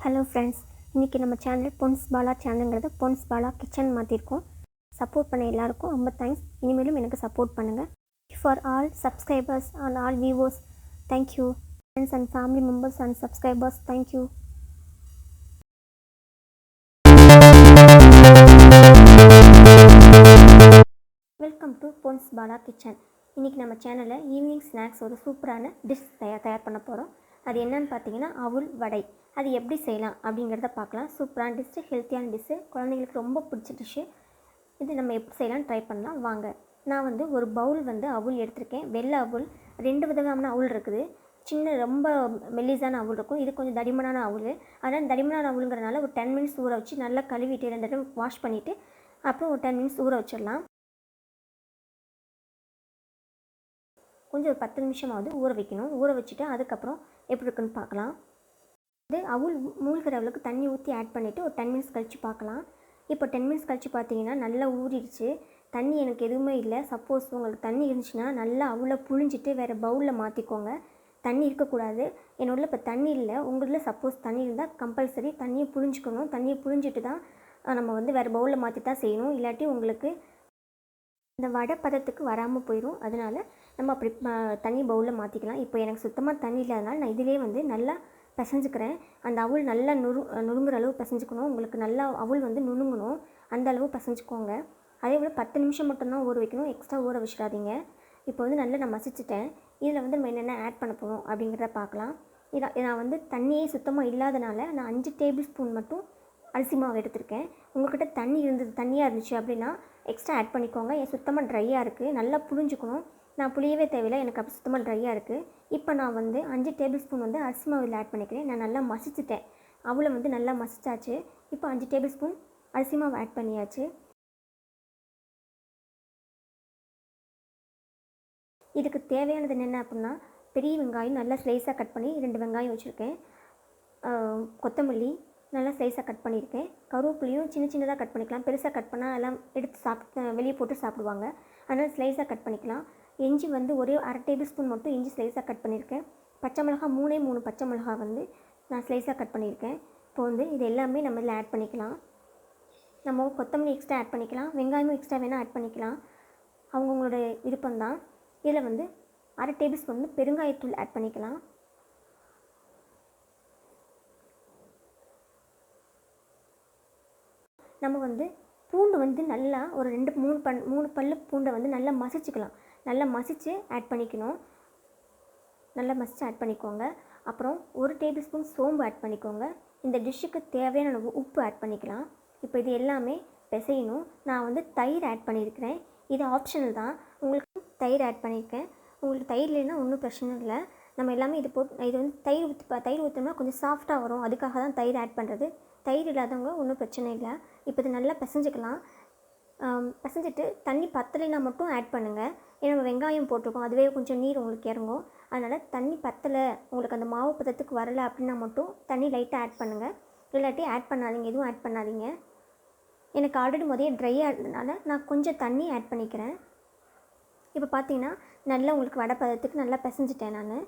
Hello friends இன்றைக்கி நம்ம channel Pons Bala சேனலுங்கிறது பொன்ஸ் பாலா கிச்சன் மாற்றிருக்கோம் சப்போர்ட் பண்ண எல்லாருக்கும் ரொம்ப தேங்க்ஸ் இனிமேலும் எனக்கு சப்போர்ட் பண்ணுங்கள் for all subscribers and all viewers thank you friends and family members and subscribers thank you welcome to Pons Bala kitchen இன்றைக்கி நம்ம சேனலில் ஈவினிங் ஸ்நாக்ஸ் ஒரு சூப்பரான டிஷ் தயார் தயார் பண்ண போகிறோம் அது என்னன்னு பார்த்தீங்கன்னா அவுல் வடை. அது எப்படி செய்யலாம் அப்படிங்கிறத பார்க்கலாம். சூப்பரான டிஷ்ஷு ஹெல்த்தியான டிஷ்ஷு குழந்தைங்களுக்கு ரொம்ப பிடிச்ச டிஷ்ஷு இது நம்ம எப்படி செய்யலாம் ட்ரை பண்ணலாம். வாங்க. நான் வந்து ஒரு பவுல் வந்து அவுல் எடுத்திருக்கேன். வெள்ளை அவுல் ரெண்டு விதமான அவுல் இருக்குது. சின்ன ரொம்ப மெல்லிசான அவுல் இருக்கும். இது கொஞ்சம் தடிமனான அவுல் அதனால் தடிமனான அவுளுங்கிறனால ஒரு டென் மினிட்ஸ் ஊற வச்சு நல்லா கழுவிட்டு ரெண்டு தடவை வாஷ் பண்ணிவிட்டு அப்புறம் ஒரு டென் மினிட்ஸ் ஊற வச்சிடலாம். கொஞ்சம் ஒரு பத்து நிமிஷமாவது ஊற வைக்கணும். ஊற வச்சுட்டு அதுக்கப்புறம் எப்படி இருக்குன்னு பார்க்கலாம். வந்து அவுள் மூழ்கிற அளவுக்கு தண்ணி ஊற்றி ஆட் பண்ணிவிட்டு ஒரு டென் மினிட்ஸ் கழித்து பார்க்கலாம் இப்போ டென் மினிட்ஸ் கழித்து பார்த்தீங்கன்னா நல்லா ஊறிடுச்சு. தண்ணி எனக்கு எதுவுமே இல்லை. சப்போஸ் உங்களுக்கு தண்ணி இருந்துச்சுன்னா நல்லா அவ்வளோ புழிஞ்சிட்டு வேறு பவுலில் மாற்றிக்கோங்க தண்ணி இருக்கக்கூடாது. என்னோட இப்போ தண்ணி இல்லை. உங்களில் சப்போஸ் தண்ணி இருந்தால் கம்பல்சரி தண்ணியை புழிஞ்சிக்கணும். தண்ணியை புழிஞ்சிட்டு தான் நம்ம வந்து வேறு பவுலில் மாற்றி தான் செய்யணும். இல்லாட்டி உங்களுக்கு இந்த வடை பதத்துக்கு வராமல் போயிடும் அதனால் நம்ம அப்படி தண்ணி பவுலில் மாற்றிக்கலாம் இப்போ எனக்கு சுத்தமாக தண்ணி இல்லாதனால நான் இதிலே வந்து நல்லா பிசைஞ்சுக்கிறேன். அந்த அவுள் நல்லா நுரு நுருங்குற அளவு பிசைஞ்சுக்கணும். உங்களுக்கு நல்லா அவுள் வந்து நுணுங்கணும். அந்த அளவு பிசைஞ்சுக்கோங்க. அதே போல் பத்து நிமிஷம் மட்டும்தான் ஊற வைக்கணும். எக்ஸ்ட்ரா ஊற வச்சிடாதீங்க. இப்போ வந்து நல்லா நான் மசிச்சிட்டேன். இதில் வந்து நம்ம என்னென்ன ஆட் பண்ண போகிறோம் அப்படிங்கிறத பார்க்கலாம். இதை நான் வந்து தண்ணியே சுத்தமாக இல்லாதனால நான் அஞ்சு டேபிள் ஸ்பூன் மட்டும் அரிசி மாவு எடுத்திருக்கேன். உங்கள்கிட்ட தண்ணி இருந்தது தண்ணியாக இருந்துச்சு அப்படின்னா எக்ஸ்ட்ரா ஆட் பண்ணிக்கோங்க. என் சுத்தமாக ட்ரையாக இருக்குது நல்லா புழிஞ்சுக்கணும். நான் புளியவே தேவையில்லை. எனக்கு அப்போ சுத்தமாக ட்ரையாக இருக்குது இப்போ நான் வந்து அஞ்சு டேபிள் ஸ்பூன் வந்து அரிசி மாவில் ஆட் பண்ணிக்கிறேன். நான் நல்லா மசிச்சிட்டேன். அவளை வந்து நல்லா மசிச்சாச்சு. இப்போ அஞ்சு டேபிள் ஸ்பூன் அரிசி மாவு ஆட் பண்ணியாச்சு. இதுக்கு தேவையானது என்ன அப்படின்னா பெரிய வெங்காயம் நல்லா ஸ்லைஸாக கட் பண்ணி ரெண்டு வெங்காயம் வச்சுருக்கேன். கொத்தமல்லி நல்லா ஸ்லைஸாக கட் பண்ணியிருக்கேன். கருவேப்பிலையும் சின்ன சின்னதாக கட் பண்ணிக்கலாம். பெருசாக கட் பண்ணால் எல்லாம் எடுத்து சாப்பிட்டு வெளியே போட்டு சாப்பிடுவாங்க. அதனால் ஸ்லைஸாக கட் பண்ணிக்கலாம். இஞ்சி வந்து ஒரே அரை டேபிள் ஸ்பூன் மட்டும் இஞ்சி ஸ்லைஸாக கட் பண்ணியிருக்கேன். பச்சை மிளகா மூணே மூணு பச்சை மிளகா வந்து நான் ஸ்லைஸாக கட் பண்ணியிருக்கேன். இப்போ வந்து இது எல்லாமே நம்ம இதில் ஆட் பண்ணிக்கலாம். நம்ம கொத்தமல்லி எக்ஸ்ட்ரா ஆட் பண்ணிக்கலாம். வெங்காயமும் எக்ஸ்ட்ரா வேணால் ஆட் பண்ணிக்கலாம். அவங்கவுங்களோட விருப்பம்தான். இதில் வந்து அரை டேபிள் ஸ்பூன் வந்து பெருங்காயத்தூள் ஆட் பண்ணிக்கலாம். நம்ம வந்து பூண்டு வந்து நல்லா ஒரு ரெண்டு மூணு பன் மூணு பல்லு பூண்டை வந்து நல்லா மசிச்சுக்கலாம். நல்லா மசித்து ஆட் பண்ணிக்கணும். நல்லா மசித்து ஆட் பண்ணிக்கோங்க. அப்புறம் ஒரு டேபிள் ஸ்பூன் சோம்பு ஆட் பண்ணிக்கோங்க. இந்த டிஷ்ஷுக்கு தேவையான அளவு உப்பு ஆட் பண்ணிக்கலாம். இப்போ இது எல்லாமே பிசையணும். நான் வந்து தயிர் ஆட் பண்ணியிருக்கிறேன் இது ஆப்ஷனல் தான். உங்களுக்கு தயிர் ஆட் பண்ணியிருக்கேன் உங்களுக்கு தயிர் இல்லைன்னா ஒன்றும் பிரச்சனை இல்லை. நம்ம எல்லாமே இது போட்டு இது வந்து தயிர் ஊற்றி தயிர் ஊற்றினோம்னா கொஞ்சம் சாஃப்டாக வரும். அதுக்காக தான் தயிர் ஆட் பண்ணுறது தயிர் இல்லாதவங்க ஒன்றும் பிரச்சனை இல்லை. இப்போ இது நல்லா பிசைஞ்சுக்கலாம். பிசைஞ்சிட்டு தண்ணி பத்தலைனா மட்டும் ஆட் பண்ணுங்கள் ஏன்னா நம்ம வெங்காயம் போட்டிருக்கோம் அதுவே கொஞ்சம் நீர் உங்களுக்கு இறங்கும். அதனால் தண்ணி பத்தலை உங்களுக்கு அந்த மாவு பதத்துக்கு வரலை அப்படின்னா மட்டும் தண்ணி லைட்டாக ஆட் பண்ணுங்கள் இல்லாட்டி ஆட் பண்ணாதீங்க எதுவும் ஆட் பண்ணாதீங்க. எனக்கு ஆல்ரெடி முதல்ல ட்ரையாக இருந்ததுனால நான் கொஞ்சம் தண்ணி ஆட் பண்ணிக்கிறேன். இப்போ பார்த்தீங்கன்னா நல்லா உங்களுக்கு வடை பதத்துக்கு நல்லா பிசைஞ்சிட்டேன் நான்.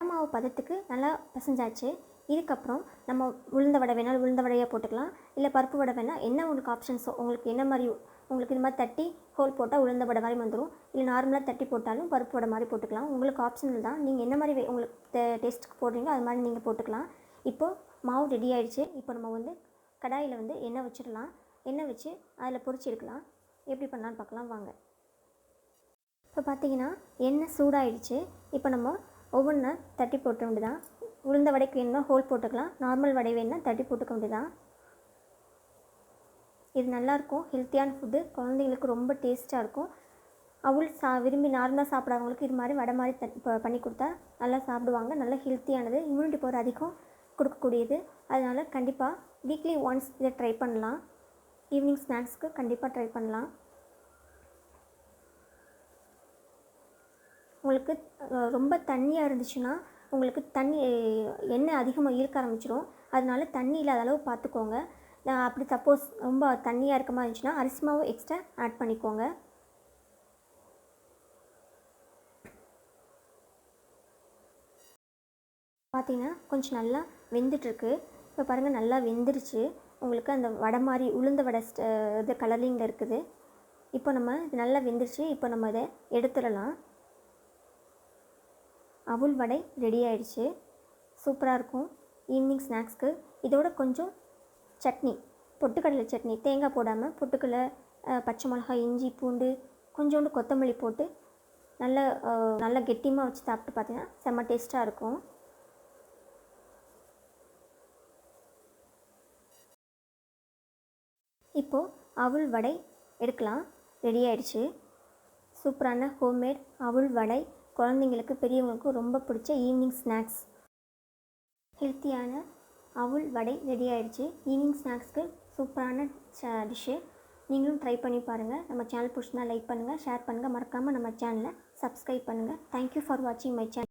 மாவு பதத்துக்கு நல்லா பிசைஞ்சாச்சு. இதுக்கப்புறம் நம்ம உளுந்த வடை வேணால் உளுந்த வடையாக போட்டுக்கலாம். இல்லை பருப்பு வடை வேணால் என்ன உங்களுக்கு ஆப்ஷன்ஸோ உங்களுக்கு என்ன மாதிரி உங்களுக்கு இது மாதிரி தட்டி ஹோல் போட்டால் உளுந்த வடை மாதிரி வந்துடும் இல்லை நார்மலாக தட்டி போட்டாலும் பருப்பு வடை மாதிரி போட்டுக்கலாம். உங்களுக்கு ஆப்ஷனல் தான். நீங்கள் என்ன மாதிரி வே- உங்களுக்கு டேஸ்ட்டுக்கு போடுறீங்களோ அது மாதிரி நீங்கள் போட்டுக்கலாம். இப்போது மாவு ரெடி ஆகிடுச்சு இப்போ நம்ம வந்து கடாயில் வந்து எண்ணெய் வச்சிடலாம். எண்ணெய் வச்சு அதில் பொரிச்சு எடுக்கலாம். எப்படி பண்ணலான்னு பார்க்கலாம். வாங்க. இப்போ பார்த்தீங்கன்னா எண்ணெய் சூடாயிடுச்சு. இப்போ நம்ம ஒவ்வொன்றா தட்டி போட்ட வேண்டியதான் உளுந்த வடைக்கு வேணும்னா ஹோல் போட்டுக்கலாம். நார்மல் வடை வேணும்னா தட்டி போட்டுக்க வேண்டியதான் இது நல்லாயிருக்கும். ஹெல்த்தியான ஃபுட்டு குழந்தைங்களுக்கு ரொம்ப டேஸ்ட்டாக இருக்கும். அவள் சா விரும்பி நார்மலாக சாப்பிடாதவங்களுக்கு இது மாதிரி வடை மாதிரி த பண்ணி கொடுத்தா நல்லா சாப்பிடுவாங்க. நல்லா ஹெல்த்தியானது இம்யூனிட்டி பவர் அதிகம் கொடுக்கக்கூடியது. அதனால் கண்டிப்பாக வீக்லி ஒன்ஸ் இதை ட்ரை பண்ணலாம். ஈவினிங் ஸ்நாக்ஸ்க்கு கண்டிப்பாக ட்ரை பண்ணலாம். உங்களுக்கு ரொம்ப தண்ணியாக இருந்துச்சுன்னா உங்களுக்கு தண்ணி எண்ணெய் அதிகமாக ஈர்க்க ஆரம்பிச்சிடும் அதனால தண்ணி இல்லாத அளவு பார்த்துக்கோங்க அப்படி சப்போஸ் ரொம்ப தண்ணியாக இருக்க மாதிரி இருந்துச்சுன்னா அரிசி மாவு எக்ஸ்ட்ரா ஆட் பண்ணிக்கோங்க. பார்த்தீங்கன்னா கொஞ்சம் நல்லா வெந்துட்டுருக்கு. இப்போ பாருங்கள் நல்லா வெந்துருச்சு. உங்களுக்கு அந்த வடை மாதிரி உளுந்த வடை ஸ்ட- இது கலரிங்கில் இருக்குது. இப்போ நம்ம நல்லா வெந்துருச்சு. இப்போ நம்ம இதை எடுத்துடலாம். அவுல் வடை ரெடி ஆயிடுச்சு சூப்பராக இருக்கும். ஈவினிங் ஸ்நாக்ஸ்க்கு இதோட கொஞ்சம் சட்னி பொட்டுக்கடலை சட்னி தேங்காய் போடாமல் பொட்டுக்கடலை பச்சை மிளகாய் இஞ்சி பூண்டு கொஞ்சோண்டு கொத்தமல்லி போட்டு நல்ல நல்ல கெட்டியமாக வச்சு சாப்பிட்டு பார்த்தீங்கன்னா செம்ம டேஸ்ட்டாக இருக்கும். இப்போது அவுள் வடை எடுக்கலாம். ரெடி ஆயிடுச்சு சூப்பரான ஹோம்மேட் அவுள் வடை குழந்தைங்களுக்கு பெரியவங்களுக்கும் ரொம்ப பிடிச்ச ஈவினிங் ஸ்நாக்ஸ் ஹெல்த்தியான அவுள் வடை ரெடி ஆயிடுச்சு. ஈவினிங் ஸ்நாக்ஸ்க்கு சூப்பரான டிஷ்ஷு நீங்களும் ட்ரை பண்ணி பாருங்கள் நம்ம சேனல் பிடிச்சினா லைக் பண்ணுங்கள் ஷேர் பண்ணுங்கள் மறக்காமல் நம்ம சேனலை சப்ஸ்கிரைப் பண்ணுங்கள் தேங்க்யூ ஃபார் வாட்சிங் மை சேனல்